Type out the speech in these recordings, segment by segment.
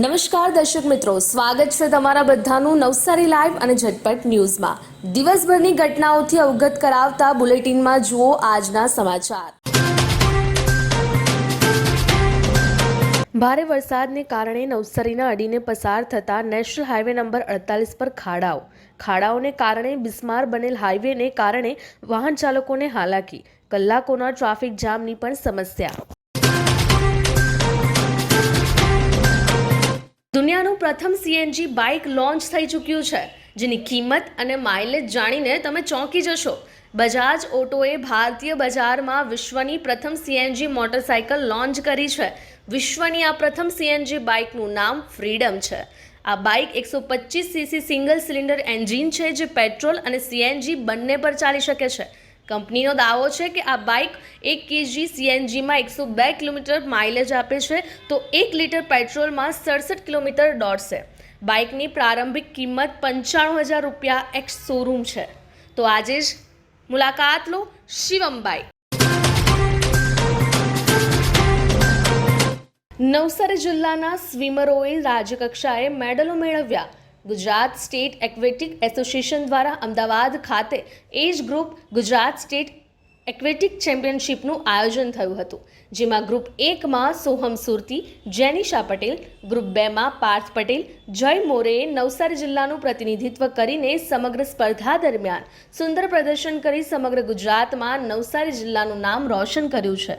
નમસ્કાર દર્શક મિત્રો, સ્વાગત છે તમારા બધાનું નવસારી લાઈવ અને ઝટપટ ન્યૂઝમાં. દિવસભરની ઘટનાઓથી અવગત કરાવતા બુલેટિનમાં જુઓ આજના સમાચાર. ભારે વરસાદને કારણે નવસારીના અડીને પસાર થતા નેશનલ હાઈવે નંબર અડતાલીસ પર ખાડાઓ. ખાડાઓને કારણે બિસ્માર બનેલ હાઈવેને કારણે વાહન ચાલકોને હાલાકી. કલાકોના ટ્રાફિક જામની પણ સમસ્યા. દુનિયાનું પ્રથમ સીએનજી બાઇક લોન્ચ થઈ ચૂક્યું છે, જેની કિંમત અને માઇલેજ જાણીને તમે ચોંકી જશો. બજાજ ઓટોએ ભારતીય બજારમાં વિશ્વની પ્રથમ સીએનજી મોટરસાઇકલ લોન્ચ કરી છે. વિશ્વની આ પ્રથમ સીએનજી બાઇકનું નામ ફ્રીડમ છે. આ બાઇક એકસો પચીસ સીસી સિંગલ સિલિન્ડર એન્જિન છે, જે પેટ્રોલ અને સીએનજી બંને પર ચાલી શકે છે. કંપનીનો દાવો છે કે આ બાઇક એક કેજી સીએનજીમાં એકસો બે કિલોમીટર માઇલેજ આપે છે, તો એક લીટર પેટ્રોલમાં સડસઠ કિલોમીટર દોડશે. બાઇકની પ્રારંભિક કિંમત પંચાણું હજાર રૂપિયા એક્સ શોરૂમ છે. તો આજે જ મુલાકાત લો શિવમ બાઇક નવસારી જિલ્લાના સ્વિમરોએ રાજ્યકક્ષાએ મેડલો મેળવ્યા. ગુજરાત સ્ટેટ એક્વેટિક એસોસિએશન દ્વારા અમદાવાદ ખાતે age group Gujarat state aquatic ચેમ્પિયનશિપનું આયોજન થયું હતું, જેમાં ગ્રુપ એકમાં સોહમ સુરતી, જેનિશા પટેલ, ગ્રુપ બેમાં પાર્થ પટેલ, જય મોરેએ નવસારી જિલ્લાનું પ્રતિનિધિત્વ કરીને સમગ્ર સ્પર્ધા દરમિયાન સુંદર પ્રદર્શન કરી સમગ્ર ગુજરાતમાં નવસારી જિલ્લાનું નામ રોશન કર્યું છે.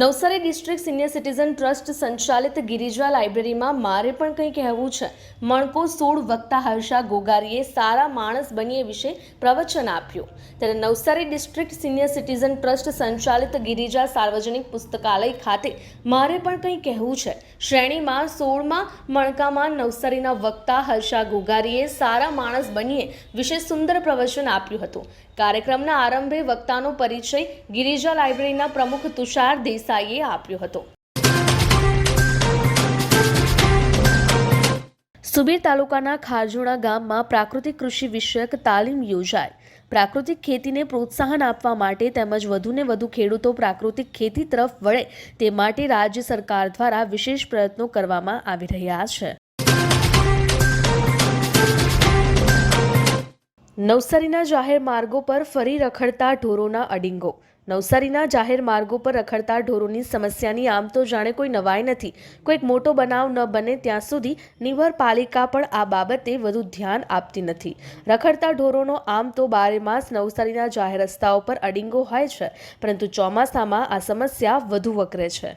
Navsari district senior citizen trust સંચાલિત ગિરિજા લાઇબ્રેરીમાં મારે પણ કંઈ કહેવું છે. મણકો સોળ વક્તા હર્ષા ગોગારીએ સારા માણસ બનીએ વિશે પ્રવચન આપ્યું. ત્યારે Navsari district senior citizen trust સંચાલિત ગિરિજા સાર્વજનિક પુસ્તકાલય ખાતે મારે પણ કંઈ કહેવું છે. શ્રેણીમાં સોળમાં મણકામાં નવસારીના વક્તા હર્ષા ગોગારીએ સારા માણસ બનીએ વિશે સુંદર પ્રવચન આપ્યું હતું. કાર્યક્રમના આરંભે વક્તાનો પરિચય ગિરિજા લાઇબ્રેરીના પ્રમુખ તુષાર દેસાઈએ આપ્યો હતો. સુબીર તાલુકાના ખારજોણા ગામમાં પ્રાકૃતિક કૃષિ વિષયક તાલીમ યોજાય. પ્રાકૃતિક ખેતીને પ્રોત્સાહન આપવા માટે તેમજ વધુને વધુ ખેડૂતો પ્રાકૃતિક ખેતી તરફ વળે તે માટે રાજ્ય સરકાર દ્વારા વિશેષ પ્રયત્નો કરવામાં આવી રહ્યા છે. નવસારીના જાહેર માર્ગો પર ફરી રખડતા ઢોરોના અડિંગો. નવસારીના જાહેર માર્ગો પર રખડતા ઢોરોની સમસ્યાની આમ તો જાણે કોઈ નવાઈ નથી. કોઈક મોટો બનાવ ન બને ત્યાં સુધી નિવર પાલિકા પણ આ બાબતે વધુ ધ્યાન આપતી નથી. રખડતા ઢોરોનો આમ તો બારે માસ નવસારીના જાહેર રસ્તાઓ પર અડિંગો હોય છે, પરંતુ ચોમાસામાં આ સમસ્યા વધુ વકરે છે.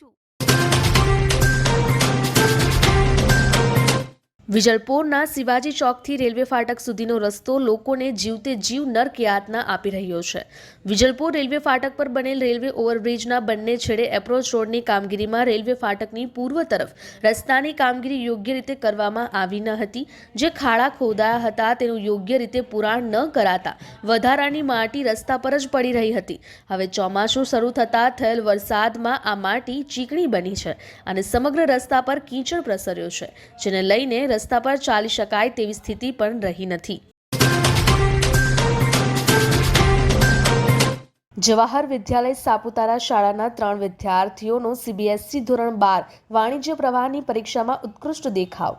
વિજલપોરના શિવાજી ચોકથી રેલવે ફાટક સુધીનો રસ્તો લોકોને જીવતે જીવ નર્ક યાતના આપી રહ્યો છે. વિજલપોર રેલવે ફાટક પર બનેલ રેલવે ઓવરબ્રિજના બંને છેડે એપ્રોચ રોડની કામગીરીમાં રેલવે ફાટકની પૂર્વ તરફ રસ્તાની કામગીરી યોગ્ય રીતે કરવામાં આવી ન હતી. જે ખાડા ખોદાયા હતા, તેનું યોગ્ય રીતે પુરાણ ન કરાતા વધારાની માટી રસ્તા પર જ પડી રહી હતી. હવે ચોમાસું શરૂ થતાં થયેલ વરસાદમાં આ માટી ચીકણી બની છે અને સમગ્ર રસ્તા પર કીચડ પ્રસર્યો છે, જેને લઈને રસ્તા પર ચાલી શકાય તેવી સ્થિતિ પણ રહી નથી. જવાહર વિદ્યાલય સાપુતારા શાળાના ત્રણ વિદ્યાર્થીઓનો સીબીએસસી ધોરણ બાર વાણિજ્ય પ્રવાહની પરીક્ષામાં ઉત્કૃષ્ટ દેખાવ.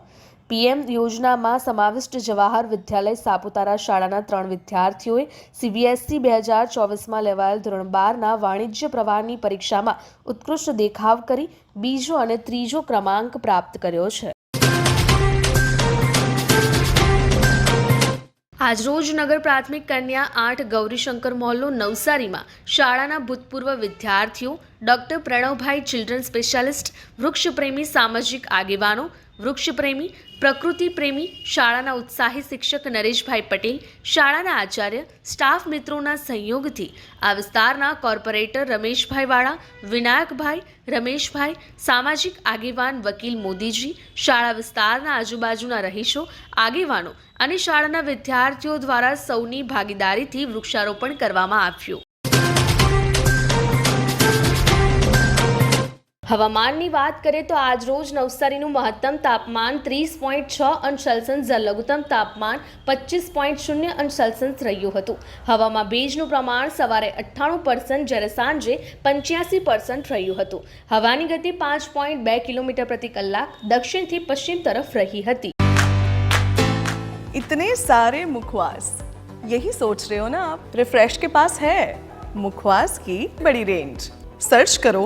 પીએમ યોજનામાં સમાવિષ્ટ જવાહર વિદ્યાલય સાપુતારા શાળાના ત્રણ વિદ્યાર્થીઓએ સીબીએસસી બે હજાર ચોવીસમાં લેવાયેલ ધોરણ બારના વાણિજ્ય પ્રવાહની પરીક્ષામાં ઉત્કૃષ્ટ દેખાવ કરી બીજો અને ત્રીજો ક્રમાંક પ્રાપ્ત કર્યો છે. આજરોજ નગર પ્રાથમિક કન્યા આઠ ગૌરીશંકર મોહલ્લો નવસારીમાં શાળાના ભૂતપૂર્વ વિદ્યાર્થીઓ ડોક્ટર પ્રણવભાઈ ચિલ્ડ્રન સ્પેશિયાલિસ્ટ વૃક્ષપ્રેમી સામાજિક આગેવાનો વૃક્ષપ્રેમી પ્રકૃતિ પ્રેમી શાળાના ઉત્સાહી શિક્ષક નરેશભાઈ પટેલ, શાળાના આચાર્ય, સ્ટાફ મિત્રોના સંયોગથી આ વિસ્તારના કોર્પોરેટર રમેશભાઈ વાળા, વિનાયકભાઈ રમેશભાઈ, સામાજિક આગેવાન વકીલ મોદીજી, શાળા વિસ્તારના આજુબાજુના રહીશો, આગેવાનો અને શાળાના વિદ્યાર્થીઓ દ્વારા સૌની ભાગીદારીથી વૃક્ષારોપણ કરવામાં આવ્યું. હવામાનની વાત કરીએ તો આજ રોજ નવસારીનું મહત્તમ તાપમાન ત્રીસ પોઈન્ટ છ અંશ સેલ્સિયસ જ્યારે લઘુત્તમ તાપમાન પચીસ પોઈન્ટ શૂન્ય અંશ સેલ્સિયસ રહ્યું હતું હવામાં ભેજનું પ્રમાણ સવારે અઠ્ઠાણું પર્સન્ટ જ્યારે સાંજે પંચ્યાસી પર્સન્ટ રહ્યું હતું હવાની ગતિ પાંચ પોઈન્ટ બે કિલોમીટર પ્રતિ કલાક દક્ષિણથી પશ્ચિમ તરફ રહી હતી इतने सारे मुखवास यही सोच रहे हो ना आप रिफ्रेश के पास है मुखवास की बड़ी रेंज सर्च करो